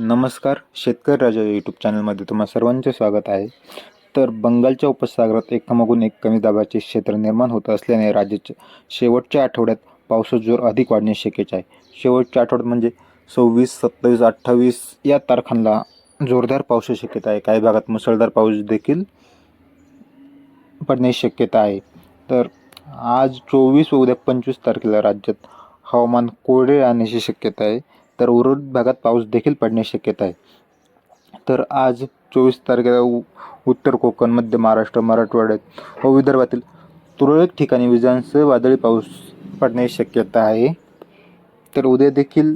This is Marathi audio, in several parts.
नमस्कार शेतकरी राजा यूट्यूब चॅनलमध्ये तुम्हा सर्वांचे स्वागत आहे. तर बंगालच्या उपसागरात एकामागून एक कमी दाबाचे क्षेत्र निर्माण होत असल्याने राज्याच्या शेवटच्या आठवड्यात पावसाचा जोर अधिक वाढणे शक्यच आहे. शेवटच्या आठवड्यात म्हणजे सव्वीस सत्तावीस अठ्ठावीस या तारखांना जोरदार पावसाची शक्यता आहे. काही भागात मुसळधार पाऊस देखील पडण्याची शक्यता आहे. तर आज चोवीस व उद्या पंचवीस तारखेला राज्यात हवामान कोरडे राहण्याची शक्यता आहे. तर उर्वरित भागात पाऊस देखील पडण्याची शक्यता आहे. तर आज चोवीस तारखेला उ उत्तर कोकण मध्य महाराष्ट्र मराठवाड्यात व विदर्भातील तुरळक ठिकाणी विजांसह वादळी पाऊस पडण्याची शक्यता आहे. तर उद्या देखील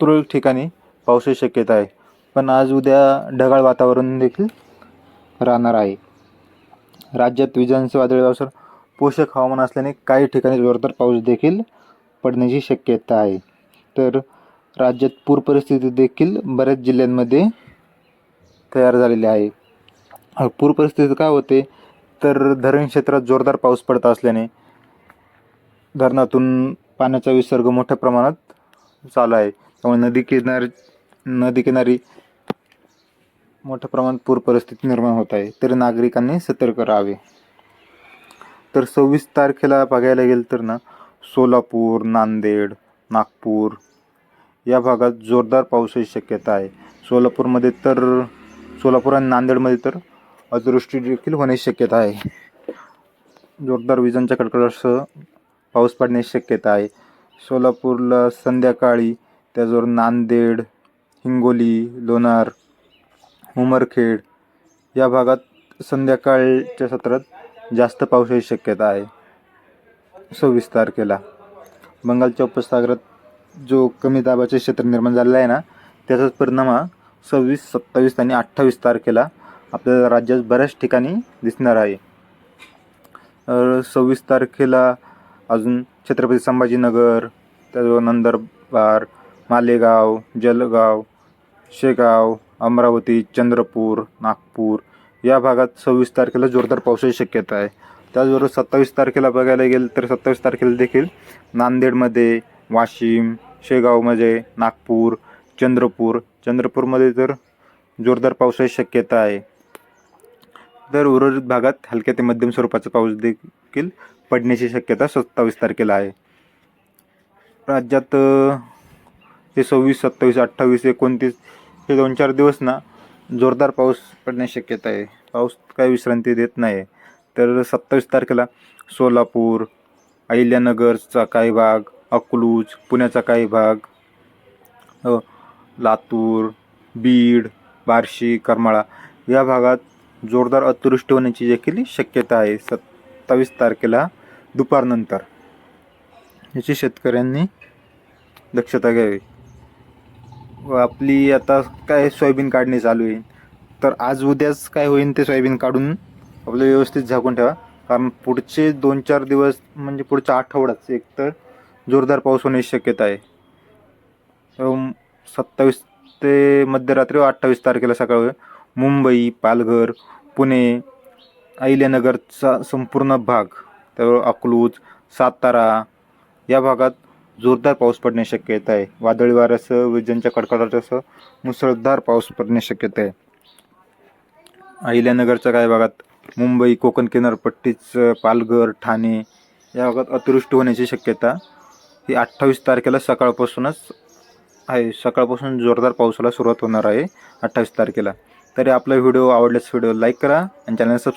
तुरळक ठिकाणी पावसाची शक्यता आहे. पण आज उद्या ढगाळ वातावरण देखील राहणार आहे. राज्यात विजांसह वादळी पावसावर पोषक हवामान असल्याने काही ठिकाणी जोरदार पाऊस देखील पडण्याची शक्यता आहे. तर राज्यात पूर परिस्थिती देखील बऱ्याच जिल्ह्यांमध्ये तयार झालेली आहे. पूर परिस्थिती काय होते? तर धरण क्षेत्रात जोरदार पाऊस पडत असल्याने धरणातून पाण्याचा विसर्ग मोठ्या प्रमाणात चालू आहे. त्यामुळे नदी किनारी नदी किनारी मोठ्या प्रमाणात पूर परिस्थिती निर्माण होत आहे. तरी नागरिकांनी सतर्क राहावे. तर सव्वीस तारखेला बघायला गेलं तर ना सोलापूर नांदेड नागपूर. या भागात जोरदार पावसाची शक्यता आहे. सोलापूरमध्ये तर सोलापूर आणि नांदेडमध्ये तर अतिवृष्टी देखील होण्याची शक्यता आहे. जोरदार विजांच्या कडकडासह पाऊस पडण्याची शक्यता आहे. सोलापूरला संध्याकाळी त्याचबरोबर नांदेड हिंगोली लोणार उमरखेड या भागात संध्याकाळच्या सत्रात जास्त पावसाची शक्यता आहे. सव्वीस तारखेला. बंगालच्या उपसागरात जो कमी दाबाचे क्षेत्र निर्माण झालेलं आहे ना त्याचाच परिणाम हा सव्वीस सत्तावीस आणि अठ्ठावीस तारखेला आपल्याला राज्यात बऱ्याच ठिकाणी दिसणार आहे. सव्वीस तारखेला अजून छत्रपती संभाजीनगर त्याचबरोबर नंदरबार मालेगाव जलगाव शेगाव अमरावती चंद्रपूर नागपूर या भागात सव्वीस तारखेला जोरदार पावसाची शक्यता आहे. त्याचबरोबर सत्तावीस तारखेला बघायला गेलं तर सत्तावीस तारखेला देखील नांदेडमध्ये वाशिम शेगावमध्ये नागपूर चंद्रपूर. चंद्रपूरमध्ये तर जोरदार पावसाची शक्यता आहे. तर उर्वरित भागात हलक्या ते मध्यम स्वरूपाचा पाऊस देखील पडण्याची शक्यता सत्तावीस तारखेला आहे. राज्यात ते सव्वीस सत्तावीस अठ्ठावीस एकोणतीस हे दोन चार दिवस ना जोरदार पाऊस पडण्याची शक्यता आहे. पाऊस काही विश्रांती देत नाही. तर सत्तावीस तारखेला सोलापूर अहिल्यानगरचा काही भाग अकलूज पुण्याचा काही भाग लातूर बीड बार्शी करमाळा या भागात जोरदार अतिवृष्टी होण्याची देखील शक्यता आहे. सत्तावीस तारखेला दुपारनंतर. याची शेतकऱ्यांनी दक्षता घ्यावी. व आपली आता काय सोयाबीन काढणी चालू आहे. तर आज उद्याच काय होईल ते सोयाबीन काढून आपलं व्यवस्थित झाकून ठेवा. कारण पुढचे दोन चार दिवस म्हणजे पुढच्या आठवड्यात एकतर जोरदार पाऊस होण्याची शक्यता आहे. सत्तावीस ते मध्यरात्री अठ्ठावीस तारखेला सकाळ मुंबई पालघर पुणे अहिल्यानगरचा संपूर्ण भाग त्यावर अकलूज सातारा या भागात जोरदार पाऊस पडण्याची शक्यता आहे. वादळी वाऱ्यासह विजांच्या कडकडाटासह मुसळधार पाऊस पडण्याची शक्यता आहे. अहिल्यानगरच्या काही भागात मुंबई कोकण किनारपट्टीचं पालघर ठाणे या भागात अतिवृष्टी होण्याची शक्यता. ही अठ्ठावीस तारखेला सकाळपासूनच आहे. सकाळपासून जोरदार पावसाला सुरुवात होणार आहे अठ्ठावीस तारखेला. तरी आपला व्हिडिओ आवडल्यास व्हिडिओ लाईक करा आणि चॅनल सबस्क्राईब